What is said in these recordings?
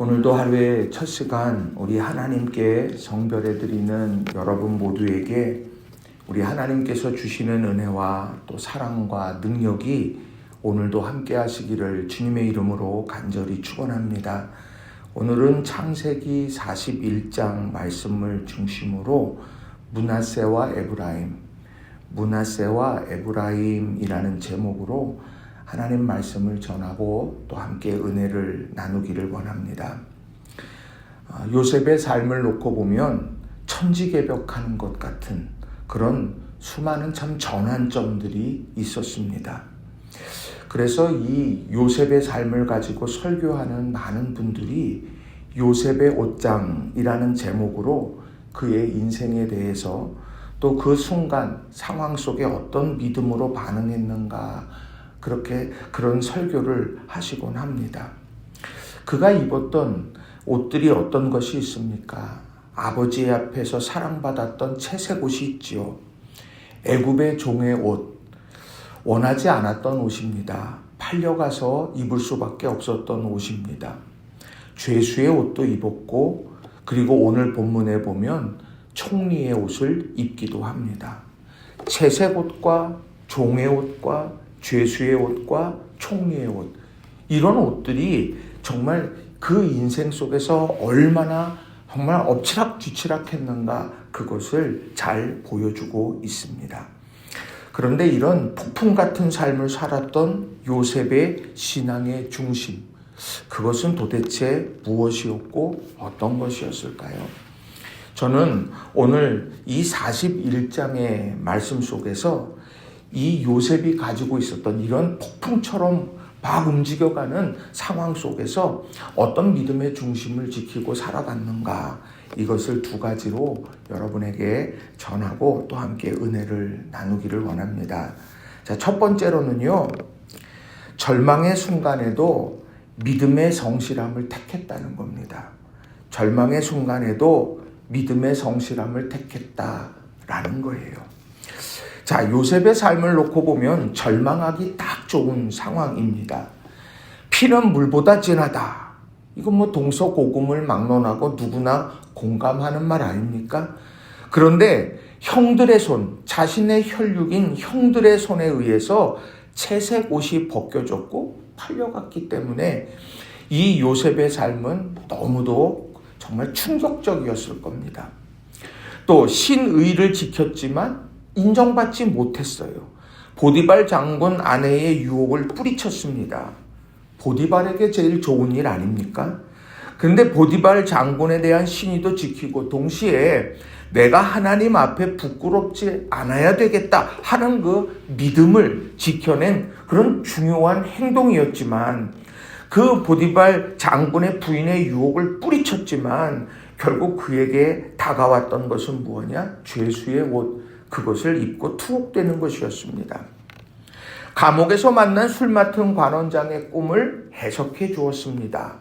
오늘도 하루의 첫 시간 우리 하나님께 성별해 드리는 여러분 모두에게 우리 하나님께서 주시는 은혜와 또 사랑과 능력이 오늘도 함께 하시기를 주님의 이름으로 간절히 축원합니다. 오늘은 창세기 41장 말씀을 중심으로 문하세와 에브라임, 문하세와 에브라임이라는 제목으로 하나님 말씀을 전하고 또 함께 은혜를 나누기를 원합니다. 아, 요셉의 삶을 놓고 보면 천지개벽하는 것 같은 그런 수많은 참 전환점들이 있었습니다. 그래서 이 요셉의 삶을 가지고 설교하는 많은 분들이 요셉의 옷장이라는 제목으로 그의 인생에 대해서 또 그 순간 상황 속에 어떤 믿음으로 반응했는가 그렇게 그런 설교를 하시곤 합니다. 그가 입었던 옷들이 어떤 것이 있습니까? 아버지 앞에서 사랑받았던 채색 옷이 있지요. 애굽의 종의 옷, 원하지 않았던 옷입니다. 팔려가서 입을 수밖에 없었던 옷입니다. 죄수의 옷도 입었고, 그리고 오늘 본문에 보면 총리의 옷을 입기도 합니다. 채색 옷과 종의 옷과 죄수의 옷과 총리의 옷. 이런 옷들이 정말 그 인생 속에서 얼마나 정말 엎치락뒤치락 했는가 그것을 잘 보여주고 있습니다. 그런데 이런 폭풍 같은 삶을 살았던 요셉의 신앙의 중심, 그것은 도대체 무엇이었고 어떤 것이었을까요? 저는 오늘 이 41장의 말씀 속에서 이 요셉이 가지고 있었던 이런 폭풍처럼 막 움직여가는 상황 속에서 어떤 믿음의 중심을 지키고 살아갔는가 이것을 두 가지로 여러분에게 전하고 또 함께 은혜를 나누기를 원합니다. 자, 첫 번째로는요, 절망의 순간에도 믿음의 성실함을 택했다는 겁니다. 절망의 순간에도 믿음의 성실함을 택했다라는 거예요. 자, 요셉의 삶을 놓고 보면 절망하기 딱 좋은 상황입니다. 피는 물보다 진하다. 이건 뭐 동서고금을 막론하고 누구나 공감하는 말 아닙니까? 그런데 형들의 손, 자신의 혈육인 형들의 손에 의해서 채색 옷이 벗겨졌고 팔려갔기 때문에 이 요셉의 삶은 너무도 정말 충격적이었을 겁니다. 또 신의를 지켰지만 인정받지 못했어요. 보디발 장군 아내의 유혹을 뿌리쳤습니다. 보디발에게 제일 좋은 일 아닙니까? 근데 보디발 장군에 대한 신의도 지키고 동시에 내가 하나님 앞에 부끄럽지 않아야 되겠다 하는 그 믿음을 지켜낸 그런 중요한 행동이었지만 그 보디발 장군의 부인의 유혹을 뿌리쳤지만 결국 그에게 다가왔던 것은 무엇이냐? 죄수의 옷, 그것을 입고 투옥되는 것이었습니다. 감옥에서 만난 술 맡은 관원장의 꿈을 해석해 주었습니다.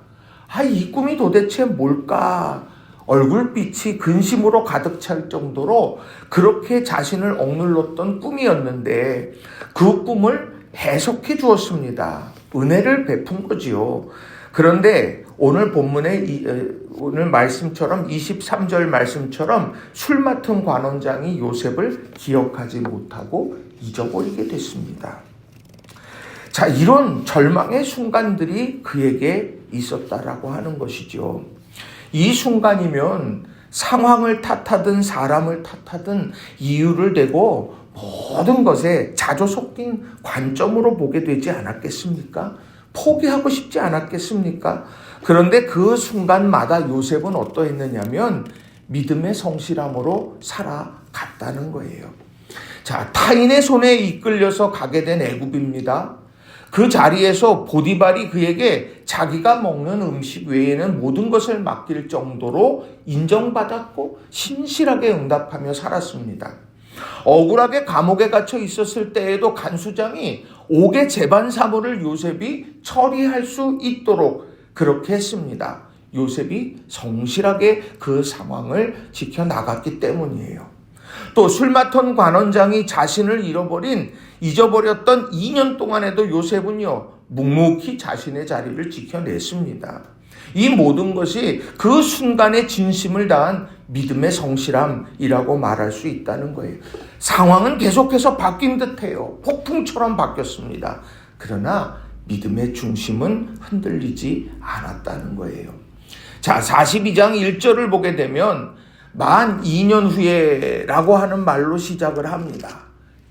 아, 이 꿈이 도대체 뭘까? 얼굴빛이 근심으로 가득 찰 정도로 그렇게 자신을 억눌렀던 꿈이었는데 그 꿈을 해석해 주었습니다. 은혜를 베푼 거지요. 그런데 오늘 본문의 오늘 말씀처럼 23절 말씀처럼 술 맡은 관원장이 요셉을 기억하지 못하고 잊어버리게 됐습니다. 자, 이런 절망의 순간들이 그에게 있었다라고 하는 것이죠. 이 순간이면 상황을 탓하든 사람을 탓하든 이유를 대고 모든 것에 자조 섞인 관점으로 보게 되지 않았겠습니까? 포기하고 싶지 않았겠습니까? 그런데 그 순간마다 요셉은 어떠했느냐면 믿음의 성실함으로 살아갔다는 거예요. 자, 타인의 손에 이끌려서 가게 된 애굽입니다. 그 자리에서 보디발이 그에게 자기가 먹는 음식 외에는 모든 것을 맡길 정도로 인정받았고 신실하게 응답하며 살았습니다. 억울하게 감옥에 갇혀 있었을 때에도 간수장이 옥의 재반 사물을 요셉이 처리할 수 있도록 그렇게 했습니다. 요셉이 성실하게 그 상황을 지켜나갔기 때문이에요. 또 술 맡은 관원장이 자신을 잃어버린 잊어버렸던 2년 동안에도 요셉은요 묵묵히 자신의 자리를 지켜냈습니다. 이 모든 것이 그 순간의 진심을 다한 믿음의 성실함이라고 말할 수 있다는 거예요. 상황은 계속해서 바뀐 듯해요. 폭풍처럼 바뀌었습니다. 그러나 믿음의 중심은 흔들리지 않았다는 거예요. 자, 42장 1절을 보게 되면 만 2년 후에라고 하는 말로 시작을 합니다.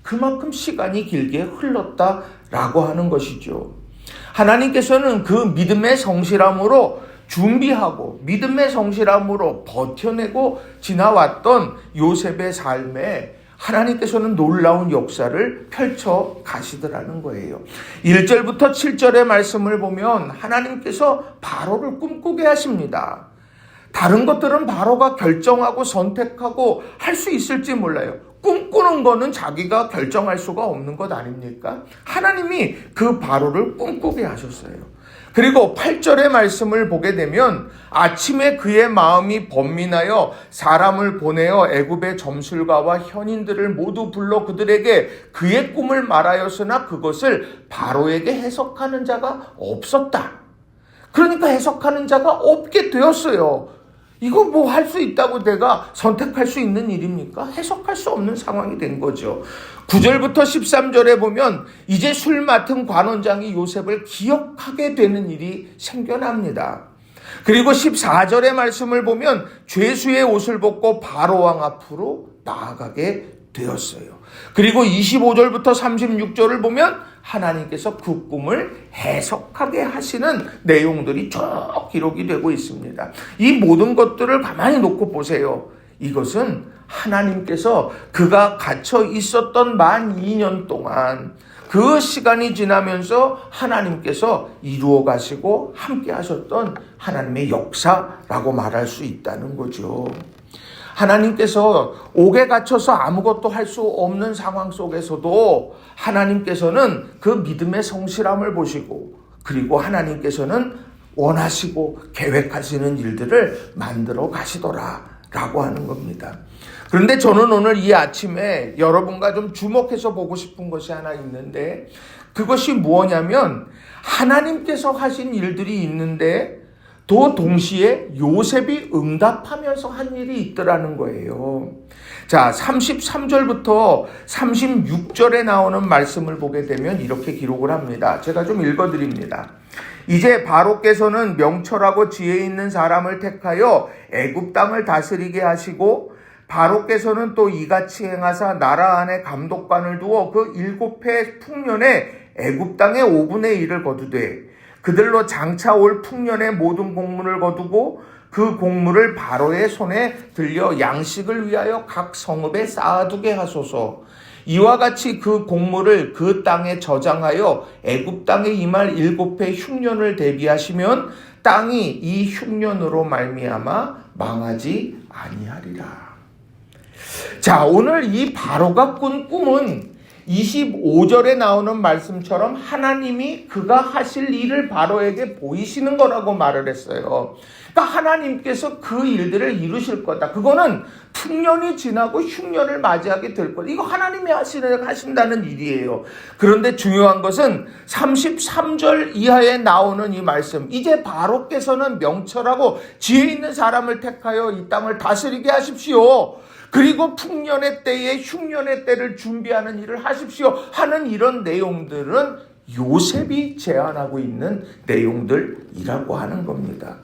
그만큼 시간이 길게 흘렀다라고 하는 것이죠. 하나님께서는 그 믿음의 성실함으로 준비하고 믿음의 성실함으로 버텨내고 지나왔던 요셉의 삶에 하나님께서는 놀라운 역사를 펼쳐 가시더라는 거예요. 1절부터 7절의 말씀을 보면 하나님께서 바로를 꿈꾸게 하십니다. 다른 것들은 바로가 결정하고 선택하고 할 수 있을지 몰라요. 꿈꾸는 거는 자기가 결정할 수가 없는 것 아닙니까? 하나님이 그 바로를 꿈꾸게 하셨어요. 그리고 8절의 말씀을 보게 되면 아침에 그의 마음이 번민하여 사람을 보내어 애굽의 점술가와 현인들을 모두 불러 그들에게 그의 꿈을 말하였으나 그것을 바로에게 해석하는 자가 없었다. 그러니까 해석하는 자가 없게 되었어요. 이거 뭐 할 수 있다고 내가 선택할 수 있는 일입니까? 해석할 수 없는 상황이 된 거죠. 9절부터 13절에 보면 이제 술 맡은 관원장이 요셉을 기억하게 되는 일이 생겨납니다. 그리고 14절의 말씀을 보면 죄수의 옷을 벗고 바로왕 앞으로 나아가게 되었어요. 그리고 25절부터 36절을 보면 하나님께서 그 꿈을 해석하게 하시는 내용들이 쭉 기록이 되고 있습니다. 이 모든 것들을 가만히 놓고 보세요. 이것은 하나님께서 그가 갇혀 있었던 만 2년 동안 그 시간이 지나면서 하나님께서 이루어 가시고 함께 하셨던 하나님의 역사라고 말할 수 있다는 거죠. 하나님께서 옥에 갇혀서 아무것도 할 수 없는 상황 속에서도 하나님께서는 그 믿음의 성실함을 보시고 그리고 하나님께서는 원하시고 계획하시는 일들을 만들어 가시더라 라고 하는 겁니다. 그런데 저는 오늘 이 아침에 여러분과 좀 주목해서 보고 싶은 것이 하나 있는데 그것이 무엇냐면 하나님께서 하신 일들이 있는데 또 동시에 요셉이 응답하면서 한 일이 있더라는 거예요. 자, 33절부터 36절에 나오는 말씀을 보게 되면 이렇게 기록을 합니다. 제가 좀 읽어 드립니다. 이제 바로께서는 명철하고 지혜 있는 사람을 택하여 애굽 땅을 다스리게 하시고 바로께서는 또 이같이 행하사 나라 안에 감독관을 두어 그 일곱 해 풍년에 애굽 땅의 5분의 1을 거두되 그들로 장차 올 풍년의 모든 공문을 거두고 그 공물을 바로의 손에 들려 양식을 위하여 각 성읍에 쌓아두게 하소서. 이와 같이 그 공물을 그 땅에 저장하여 애굽 땅에 임할 일곱 해 흉년을 대비하시면 땅이 이 흉년으로 말미암아 망하지 아니하리라. 자, 오늘 이 바로가 꾼 꿈은 25절에 나오는 말씀처럼 하나님이 그가 하실 일을 바로에게 보이시는 거라고 말을 했어요. 그러니까 하나님께서 그 일들을 이루실 거다. 그거는 풍년이 지나고 흉년을 맞이하게 될 거다. 이거 하나님이 하시는, 하신다는 일이에요. 그런데 중요한 것은 33절 이하에 나오는 이 말씀. 이제 바로께서는 명철하고 지혜 있는 사람을 택하여 이 땅을 다스리게 하십시오. 그리고 풍년의 때에 흉년의 때를 준비하는 일을 하십시오 하는 이런 내용들은 요셉이 제안하고 있는 내용들이라고 하는 겁니다.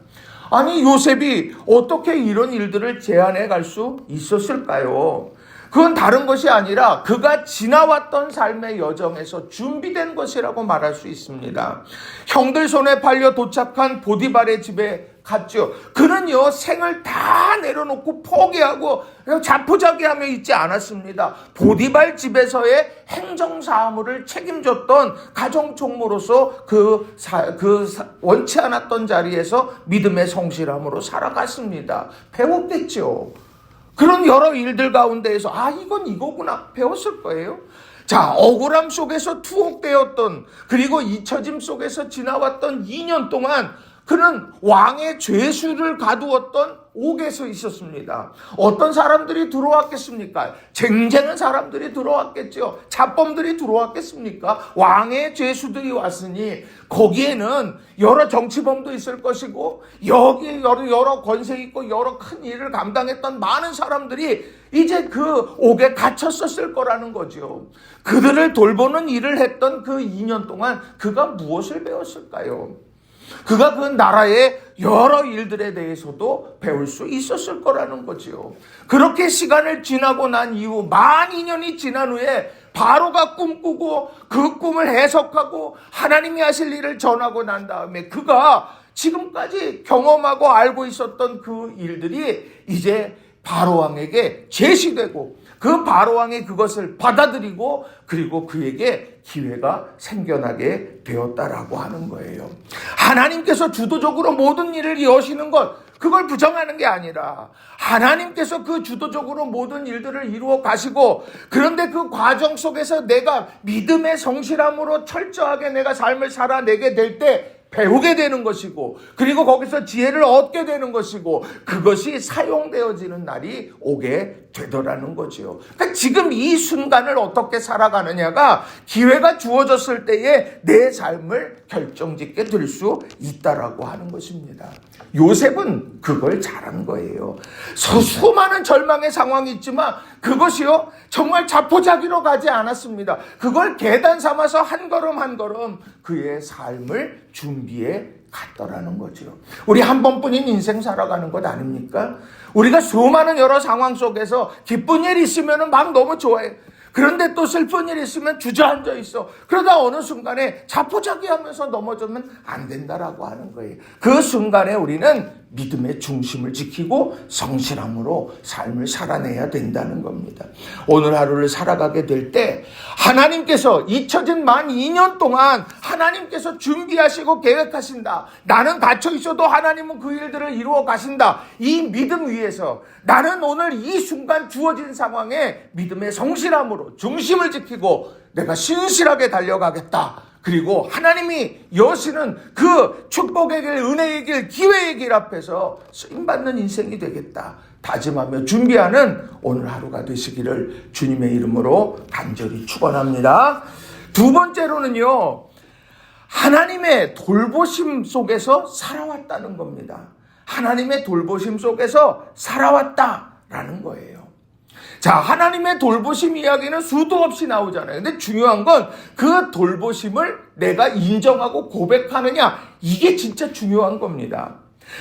아니 요셉이 어떻게 이런 일들을 제안해 갈 수 있었을까요? 그건 다른 것이 아니라 그가 지나왔던 삶의 여정에서 준비된 것이라고 말할 수 있습니다. 형들 손에 팔려 도착한 보디발의 집에 갔죠. 그는요, 생을 다 내려놓고 포기하고 자포자기하며 있지 않았습니다. 보디발 집에서의 행정사무를 책임졌던 가정총무로서 그, 사, 그 사, 원치 않았던 자리에서 믿음의 성실함으로 살아갔습니다. 배웠겠죠. 그런 여러 일들 가운데에서 아 이건 이거구나 배웠을 거예요. 자 억울함 속에서 투옥되었던 그리고 잊혀짐 속에서 지나왔던 2년 동안 그는 왕의 죄수를 가두었던 옥에서 있었습니다. 어떤 사람들이 들어왔겠습니까? 쟁쟁한 사람들이 들어왔겠죠. 자범들이 들어왔겠습니까? 왕의 죄수들이 왔으니 거기에는 여러 정치범도 있을 것이고 여기 여러, 여러 권세 있고 여러 큰 일을 감당했던 많은 사람들이 이제 그 옥에 갇혔었을 거라는 거죠. 그들을 돌보는 일을 했던 그 2년 동안 그가 무엇을 배웠을까요? 그가 그 나라의 여러 일들에 대해서도 배울 수 있었을 거라는 거지요. 그렇게 시간을 지나고 난 이후 만 2년이 지난 후에 바로가 꿈꾸고 그 꿈을 해석하고 하나님이 하실 일을 전하고 난 다음에 그가 지금까지 경험하고 알고 있었던 그 일들이 이제 바로 왕에게 제시되고 그 바로 왕이 그것을 받아들이고 그리고 그에게 기회가 생겨나게 되었다라고 하는 거예요. 하나님께서 주도적으로 모든 일을 여시는 것 그걸 부정하는 게 아니라 하나님께서 그 주도적으로 모든 일들을 이루어 가시고 그런데 그 과정 속에서 내가 믿음의 성실함으로 철저하게 내가 삶을 살아내게 될 때 배우게 되는 것이고 그리고 거기서 지혜를 얻게 되는 것이고 그것이 사용되어지는 날이 오게 되더라는 거지요. 그러니까 지금 이 순간을 어떻게 살아가느냐가 기회가 주어졌을 때에 내 삶을 결정짓게 될 수 있다라고 하는 것입니다. 요셉은 그걸 잘한 거예요. 서 수많은 절망의 상황이 있지만 그것이요 정말 자포자기로 가지 않았습니다. 그걸 계단 삼아서 한 걸음 한 걸음 그의 삶을 준비해 갔더라는 거죠. 우리 한 번뿐인 인생 살아가는 것 아닙니까? 우리가 수많은 여러 상황 속에서 기쁜 일 있으면 막 너무 좋아해. 그런데 또 슬픈 일 있으면 주저앉아 있어. 그러다 어느 순간에 자포자기 하면서 넘어지면 안 된다라고 하는 거예요. 그 순간에 우리는 믿음의 중심을 지키고 성실함으로 삶을 살아내야 된다는 겁니다. 오늘 하루를 살아가게 될 때 하나님께서 잊혀진 만 2년 동안 하나님께서 준비하시고 계획하신다. 나는 갇혀 있어도 하나님은 그 일들을 이루어 가신다. 이 믿음 위에서 나는 오늘 이 순간 주어진 상황에 믿음의 성실함으로 중심을 지키고 내가 신실하게 달려가겠다. 그리고 하나님이 여시는 그 축복의 길, 은혜의 길, 기회의 길 앞에서 쓰임받는 인생이 되겠다. 다짐하며 준비하는 오늘 하루가 되시기를 주님의 이름으로 간절히 축원합니다. 두 번째로는요. 하나님의 돌보심 속에서 살아왔다는 겁니다. 하나님의 돌보심 속에서 살아왔다라는 거예요. 자, 하나님의 돌보심 이야기는 수도 없이 나오잖아요. 근데 중요한 건 그 돌보심을 내가 인정하고 고백하느냐, 이게 진짜 중요한 겁니다.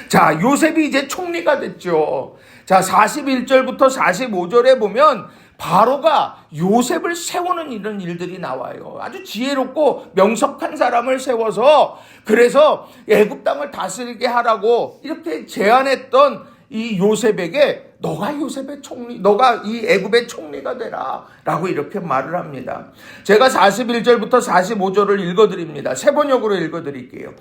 자, 요셉이 이제 총리가 됐죠. 자, 41절부터 45절에 보면 바로가 요셉을 세우는 이런 일들이 나와요. 아주 지혜롭고 명석한 사람을 세워서 그래서 애굽 땅을 다스리게 하라고 이렇게 제안했던 이 요셉에게 너가 요셉의 총리, 너가 이 애굽의 총리가 되라 라고 이렇게 말을 합니다. 제가 41절부터 45절을 읽어드립니다. 세 번역으로 읽어드릴게요.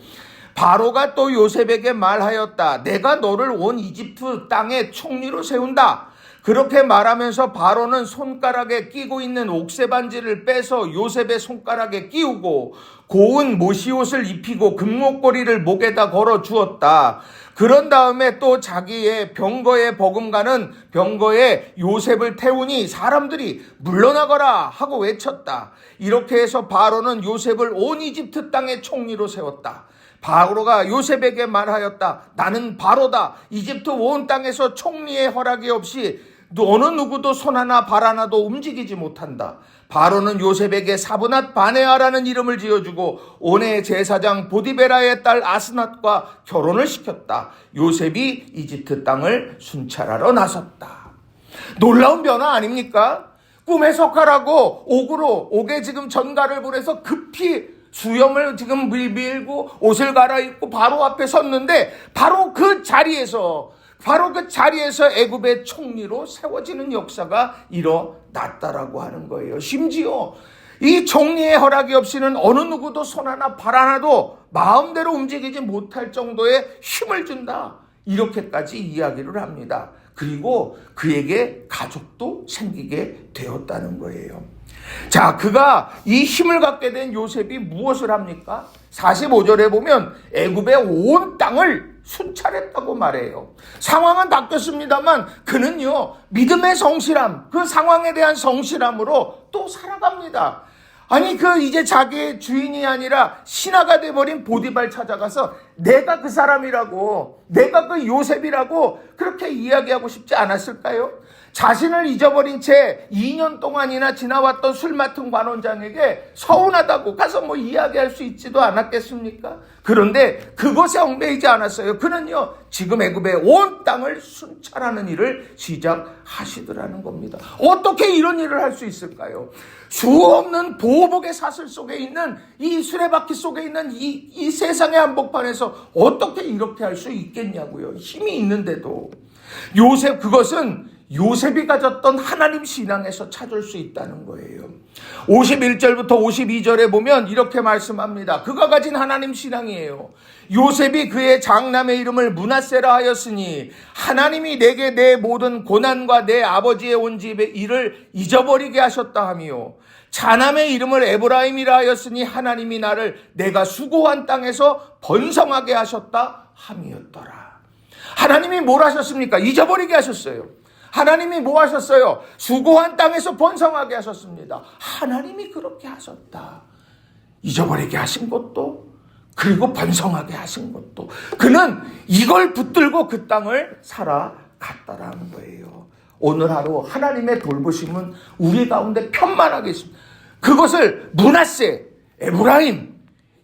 바로가 또 요셉에게 말하였다. 내가 너를 온 이집트 땅의 총리로 세운다. 그렇게 말하면서 바로는 손가락에 끼고 있는 옥새 반지를 빼서 요셉의 손가락에 끼우고 고운 모시옷을 입히고 금목걸이를 목에다 걸어 주었다. 그런 다음에 또 자기의 병거에 버금가는 병거에 요셉을 태우니 사람들이 물러나거라 하고 외쳤다. 이렇게 해서 바로는 요셉을 온 이집트 땅의 총리로 세웠다. 바로가 요셉에게 말하였다. 나는 바로다. 이집트 온 땅에서 총리의 허락이 없이 어느 누구도 손 하나 발 하나도 움직이지 못한다. 바로는 요셉에게 사브낫 바네아라는 이름을 지어주고 온의 제사장 보디베라의 딸 아스낫과 결혼을 시켰다. 요셉이 이집트 땅을 순찰하러 나섰다. 놀라운 변화 아닙니까? 꿈 해석하라고 옥으로 옥에 지금 전가를 보내서 급히 수염을 지금 밀밀고 옷을 갈아입고 바로 앞에 섰는데 바로 그 자리에서 바로 그 자리에서 애굽의 총리로 세워지는 역사가 일어났다라고 하는 거예요. 심지어 이 총리의 허락이 없이는 어느 누구도 손 하나 발 하나도 마음대로 움직이지 못할 정도의 힘을 준다. 이렇게까지 이야기를 합니다. 그리고 그에게 가족도 생기게 되었다는 거예요. 자, 그가 이 힘을 갖게 된 요셉이 무엇을 합니까? 45절에 보면 애굽의 온 땅을 순찰했다고 말해요. 상황은 바뀌었습니다만 그는요, 믿음의 성실함, 그 상황에 대한 성실함으로 또 살아갑니다. 아니 그 이제 자기의 주인이 아니라 신하가 돼버린 보디발 찾아가서 내가 그 사람이라고 내가 그 요셉이라고 그렇게 이야기하고 싶지 않았을까요? 자신을 잊어버린 채 2년 동안이나 지나왔던 술 맡은 관원장에게 서운하다고 가서 뭐 이야기할 수 있지도 않았겠습니까? 그런데 그것에 얽매이지 않았어요. 그는요 지금 애굽의 온 땅을 순찰하는 일을 시작하시더라는 겁니다. 어떻게 이런 일을 할 수 있을까요? 수없는 보복의 사슬 속에 있는 이 수레바퀴 속에 있는 이, 이 세상의 한복판에서 어떻게 이렇게 할 수 있겠냐고요. 힘이 있는데도. 요셉, 그것은 요셉이 가졌던 하나님 신앙에서 찾을 수 있다는 거예요. 51절부터 52절에 보면 이렇게 말씀합니다. 그가 가진 하나님 신앙이에요. 요셉이 그의 장남의 이름을 문하세라 하였으니 하나님이 내게 내 모든 고난과 내 아버지의 온 집의 일을 잊어버리게 하셨다 하며 자남의 이름을 에브라임이라 하였으니 하나님이 나를 내가 수고한 땅에서 번성하게 하셨다 함이었더라. 하나님이 뭘 하셨습니까? 잊어버리게 하셨어요. 하나님이 뭐 하셨어요? 수고한 땅에서 번성하게 하셨습니다. 하나님이 그렇게 하셨다. 잊어버리게 하신 것도 그리고 번성하게 하신 것도 그는 이걸 붙들고 그 땅을 살아갔다라는 거예요. 오늘 하루 하나님의 돌보심은 우리 가운데 편만하게 있습니다. 그것을 문하세, 에브라임,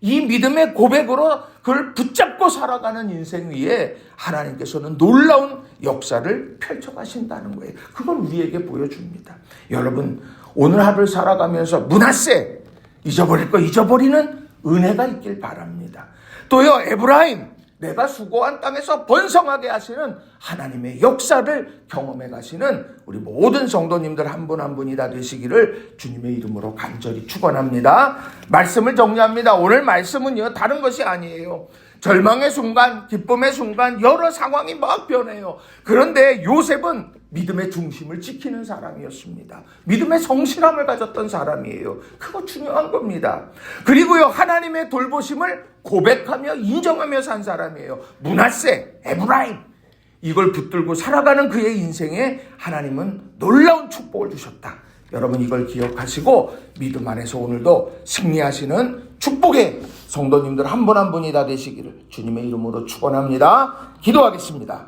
이 믿음의 고백으로 그걸 붙잡고 살아가는 인생 위에 하나님께서는 놀라운 역사를 펼쳐가신다는 거예요. 그걸 우리에게 보여줍니다. 여러분, 오늘 하루를 살아가면서 문하세, 잊어버릴 거 잊어버리는 은혜가 있길 바랍니다. 또요, 에브라임, 내가 수고한 땅에서 번성하게 하시는 하나님의 역사를 경험해 가시는 우리 모든 성도님들 한 분 한 분이 다 되시기를 주님의 이름으로 간절히 축원합니다. 말씀을 정리합니다. 오늘 말씀은요 다른 것이 아니에요. 절망의 순간, 기쁨의 순간 여러 상황이 막 변해요. 그런데 요셉은 믿음의 중심을 지키는 사람이었습니다. 믿음의 성실함을 가졌던 사람이에요. 그거 중요한 겁니다. 그리고요, 하나님의 돌보심을 고백하며 인정하며 산 사람이에요. 문하세, 에브라임. 이걸 붙들고 살아가는 그의 인생에 하나님은 놀라운 축복을 주셨다. 여러분 이걸 기억하시고 믿음 안에서 오늘도 승리하시는 축복의 성도님들 한 분 한 분이 다 되시기를 주님의 이름으로 축원합니다. 기도하겠습니다.